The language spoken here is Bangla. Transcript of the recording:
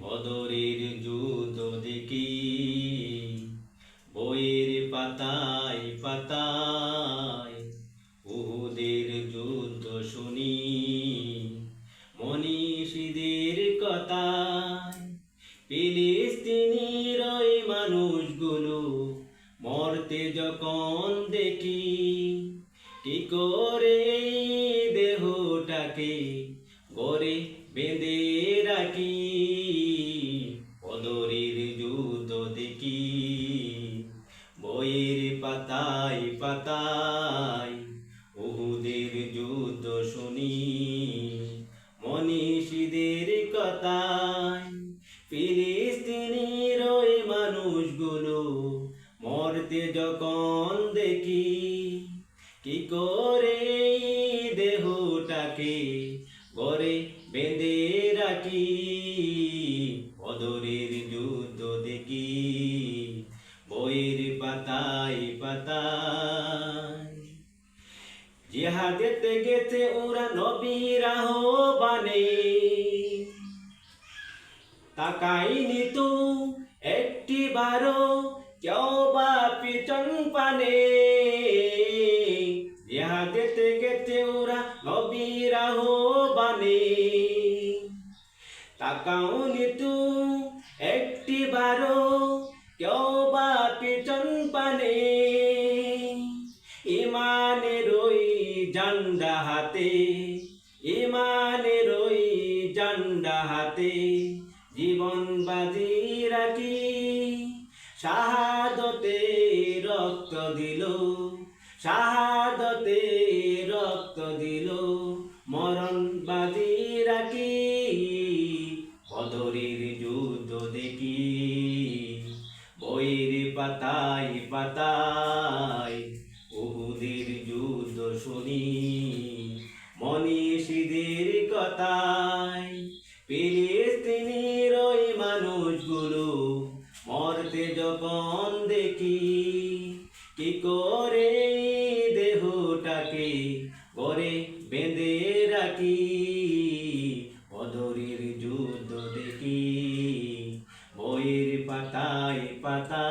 বদরের যুদ্ধ দেখি, বইয়ের পাতায় পাতায় উহুদের যুদ্ধ শুনি, মনীষীদের কথায়, ফিলিস্তিনির ওই মানুষগুলো মরতে যখন দেখি, কি করে দেহটাকে গড়ে বেঁধে রাখি? পাতায় পাতায় উহুদের যুদ্ধ শুনি। মনীষীদের কথায় ফিলিস্তিনির ওই মানুষগুলো মরতে যখন দেখি, কি করে দেহটাকে গড়ে বেঁধে রাখি? অদরের জিহাদেতে গেছে ওরা নবীরা বানে তাকাইনি তো একটি বারো কেউ বা পিছন পানে। জিহাদেতে গেছে ওরা নবীরা বানে তাকাওনি তু একটি বারো কেউ বা পিছন পানে। জান্ডা হাতে ইমানের ওই জান্ডা হাতে জীবন বাজি রাখি। শাহাদতে রক্ত দিল, শাহাদতে রক্ত দিল, মরণ বাজি রাখি। বদরের যুদ্ধ দেখি, বইয়ের পাতায় পাতায় জগতে যখন দেখি, কি করে দেহটাকে করে বেঁধে রাখি অদরের যুদ্ধ দেখি, বইয়ের পাতায় পাতা